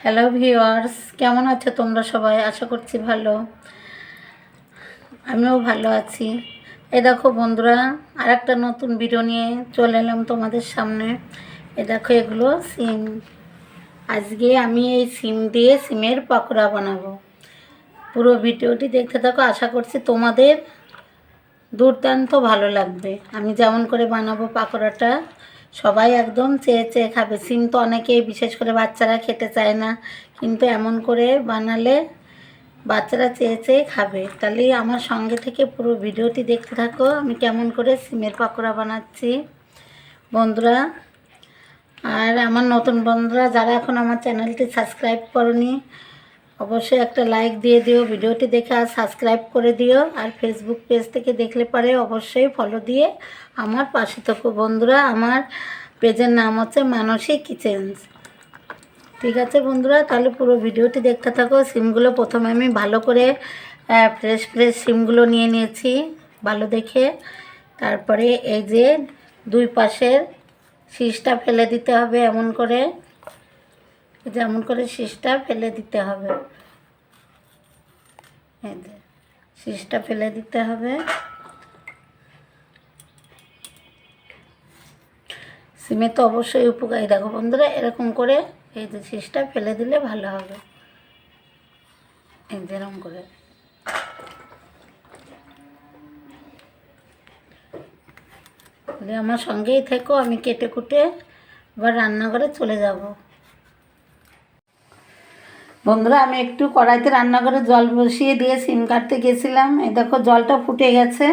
Hello viewers কেমন আছো তোমরা সবাই? আশা করছি ভালো। আমিও ভালো আছি। এ দেখো বন্ধুরা আর একটা নতুন ভিডিও নিয়ে চলে এলাম তোমাদের সামনে। এ দেখো, এগুলো সিম। আজকে আমি এই সিম দিয়ে সিমের পকোড়া বানাবো। পুরো ভিডিওটি দেখতে থাকো। আশা করছি তোমাদের দুর্দান্ত ভালো লাগবে। আমি যেমন করে বানাবো পাকোড়াটা সবাই একদম চেয়ে চেয়ে খাবে। সিম তো অনেকেই বিশেষ করে বাচ্চারা খেতে চায় না। কিন্তু এমন করে বানালে বাচ্চারা চেয়ে চেয়ে খাবে। তাহলে আমার সঙ্গে থেকে পুরো ভিডিওটি দেখতে থাকো। আমি কেমন করে সিমের পাকোড়া বানাচ্ছি। বন্ধুরা, আর আমার নতুন বন্ধুরা, যারা এখন আমার চ্যানেলটি সাবস্ক্রাইব করনি অবশ্যই একটা লাইক দিয়ে দিও, ভিডিওটি দেখে আর সাবস্ক্রাইব করে দিও। আর ফেসবুক পেজ থেকে দেখলে পরে অবশ্যই ফলো দিয়ে আমার পাশে থাকো বন্ধুরা। আমার পেজের নাম হচ্ছে মানসী কিচেন্স ঠিক আছে বন্ধুরা, তাহলে পুরো ভিডিওটি দেখতে থাকো। সিমগুলো প্রথমে আমি ভালো করে ফ্রেশ ফ্রেশ সিমগুলো নিয়ে নিয়েছি ভালো দেখে। তারপরে এই যে দুই পাশের শীষটা ফেলে দিতে হবে এমন করে। এই যে এমন করে শীষটা ফেলে দিতে হবে। এই যে, শীষটা ফেলে দিতে হবে। সিমে তো অবশ্যই উপকারী। দেখো বন্ধুরা, এরকম করে এই যে শীষটা ফেলে দিলে ভালো হবে। এই যে এরকম করে। আমার সঙ্গেই থেকো, আমি কেটে কুটে এবার রান্নাঘরে চলে যাব। বন্ধুরা, আমি একটু কড়াইতে রান্না করে জল বসিয়ে দিয়ে সিম কাটতে গেছিলাম। এই দেখো, জলটা ফুটে গেছে।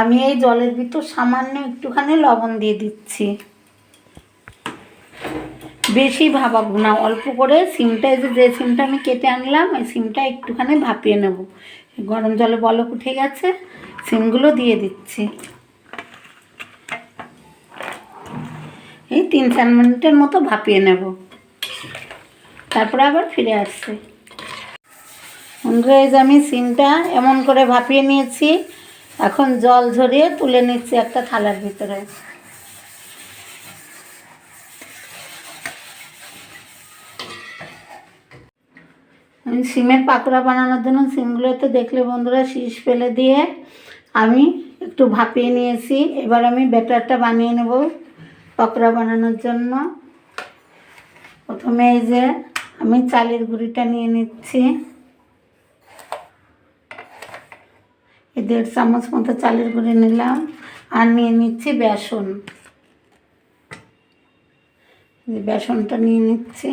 আমি এই জলের ভিতর সামান্য একটুখানি লবণ দিয়ে দিচ্ছি। বেশি ভাবাবো না, অল্প করে সিমটা যে যে সিমটা আমি কেটে আনলাম, এই সিমটা একটুখানি ভাপিয়ে নেব। গরম জলে বলক উঠে গেছে, সিমগুলো দিয়ে দিচ্ছি। এই তিন চার মিনিটের মতো ভাপিয়ে নেব। তারপরে আবার ফিরে আসছে। বন্ধুরা এই যে আমি সিমটা এমন করে ভাপিয়ে নিয়েছি, এখন জল ঝরিয়ে তুলে নিচ্ছি একটা থালার ভিতরে। আমি সিমের পাকোড়া বানানোর জন্য সিমগুলোতে দেখলে বন্ধুরা শীষ ফেলে দিয়ে আমি একটু ভাপিয়ে নিয়েছি। এবার আমি ব্যাটারটা বানিয়ে নেব পকোড়া বানানোর জন্য। প্রথমে এই যে আমি চালের গুঁড়িটা নিয়ে নিচ্ছি। এই দেড় চামচ মতো চালের গুঁড়ি নিলাম আর নিয়ে নিচ্ছি বেসন। বেসনটা নিয়ে নিচ্ছি।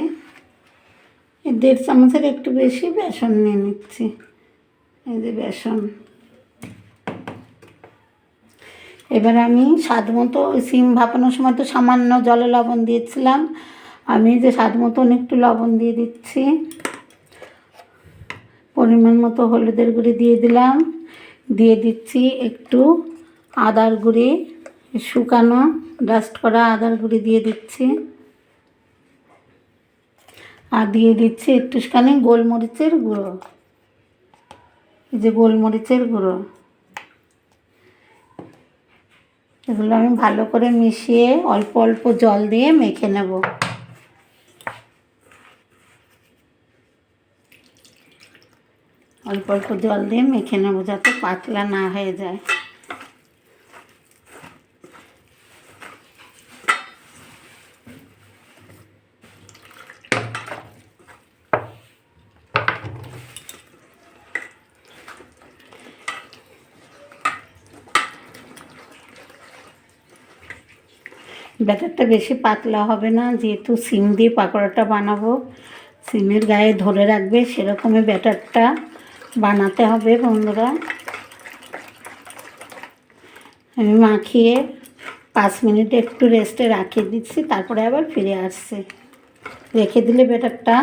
এই দেড় চামচের একটু বেশি বেসন নিয়ে নিচ্ছি। এই যে বেসন। এবার আমি স্বাদ মতো সিম ভাপানোর সময় তো সামান্য জলে লবণ দিয়েছিলাম। আমি যে স্বাদ মতন একটু লবণ দিয়ে দিচ্ছি। পরিমাণ মতো হলুদের গুঁড়ি দিয়ে দিলাম। দিয়ে দিচ্ছি একটু আদার গুঁড়ি, শুকানো ডাস্ট করা আদার গুঁড়ি দিয়ে দিচ্ছি। আর দিয়ে দিচ্ছি একটুখানি গোলমরিচের গুঁড়ো। এই যে গোলমরিচের গুঁড়ো। এগুলো আমি ভালো করে মিশিয়ে অল্প অল্প জল দিয়ে মেখে নেব। অল্প অল্প জল দিয়ে মেখে নেব যাতে পাতলা না হয়ে যায়। ব্যাটারটা বেশি পাতলা হবে না, যেহেতু সিম দিয়ে পাকোড়াটা বানাবো, সিমের গায়ে ধরে রাখবে, সেরকমই ব্যাটারটা। বানাতে হবে বন্ধুরা। আমি মাখিয়ে পাঁচ মিনিট একটু রেস্টে রাখিয়ে দিচ্ছি, তারপরে আবার ফিরে আসছে। রেখে দিলে ব্যাটারটা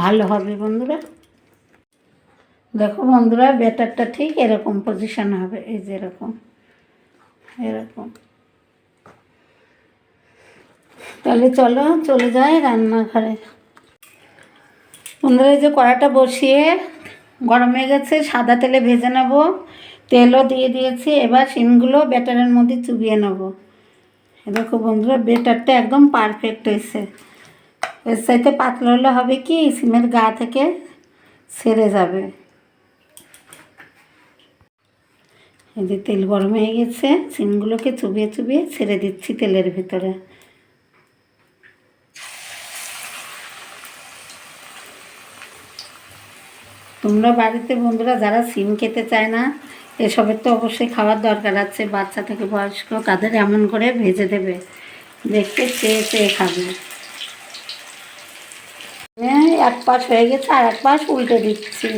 ভালো হবে বন্ধুরা। দেখো বন্ধুরা, ব্যাটারটা ঠিক এরকম পজিশন হবে, এই যে এরকম এরকম। তাহলে চলো, চলে যাই রান্নাঘরে। বন্ধুরা, এই যে কড়াটা বসিয়ে গরম হয়ে গেছে, সাদা তেলে ভেজে নেব। তেলও দিয়ে দিয়েছি, এবার শিমগুলো ব্যাটারের মধ্যে চুবিয়ে নেব। দেখো বন্ধুরা বেটারটা একদম পারফেক্ট হয়েছে। এর চাইতে পাতলা হলে হবে কি সিমের গা থেকে সেরে যাবে। এই যে তেল গরম হয়ে গেছে সিমগুলোকে চুবিয়ে চুবিয়ে ছেড়ে দিচ্ছি তেলের ভিতরে। তোমরা বাড়িতে বন্ধুরা যারা সিম খেতে চায় না, এসবের তো অবশ্যই খাওয়ার দরকার আছে। বাচ্চা থেকে বয়স্ক তাদের এমন করে ভেজে দেবে। দেখতে চেয়ে চেয়ে খাবে। হ্যাঁ এক পাশ হয়ে গেছে আর এক পাশ উল্টে দিচ্ছি।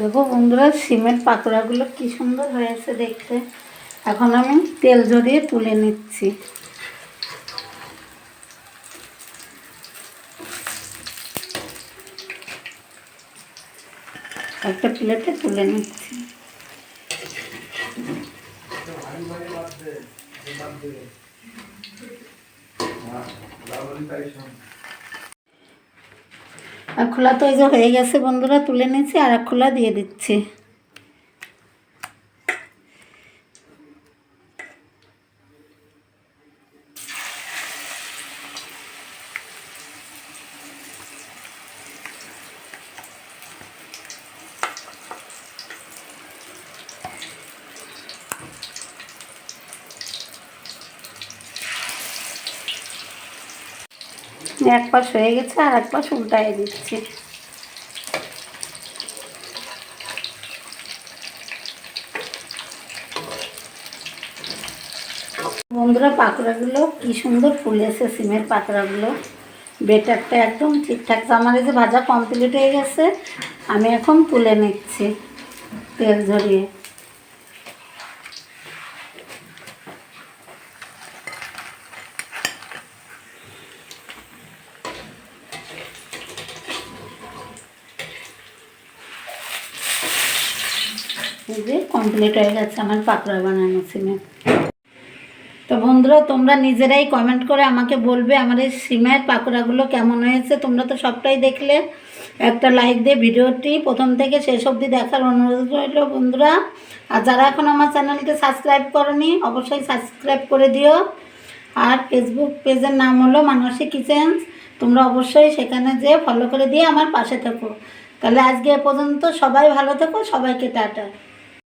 দেখো বন্ধুরা, সিমের পাকোড়াগুলো কি সুন্দর হয়েছে দেখতে। এখন আমি তেল জড়িয়ে তুলে নিচ্ছি। একটা প্লেটে তুলে নিচ্ছি। আর খোলা তো এই যে হয়ে গেছে বন্ধুরা তুলে নিচ্ছি আর এক খোলা দিয়ে দিচ্ছি এক পাশ হয়ে গেছে আর এক পাশ উল্টায় দিচ্ছি। বন্ধুরা, পাকোড়াগুলো কি সুন্দর ফুলেছে সিমের পাকোড়াগুলো। বেটারটা একদম ঠিকঠাক। আমার এই যে ভাজা কমপ্লিট হয়ে গেছে, আমি এখন তুলে নিচ্ছি তেল ঝরিয়ে। যে কমপ্লিট হয়ে গেছে আমার পাকোড়া বানানো সিমের তো বন্ধুরা, তোমরা নিজেরাই কমেন্ট করে আমাকে বলবে আমার এই সিমের পাকোড়াগুলো কেমন হয়েছে। তোমরা তো সবটাই দেখলে। একটা লাইক দিয়ে ভিডিওটি প্রথম থেকে শেষ অবধি দেখার অনুরোধ রইল বন্ধুরা। আর যারা এখন আমার চ্যানেলকে সাবস্ক্রাইব করনি, অবশ্যই সাবস্ক্রাইব করে দিও। আর ফেসবুক পেজের নাম হলো মানসী কিচেন তোমরা অবশ্যই সেখানে যেয়ে ফলো করে দিয়ে আমার পাশে থেকো। তাহলে আজকে এ পর্যন্ত সবাই ভালো থেকো, সবাইকে টাটা।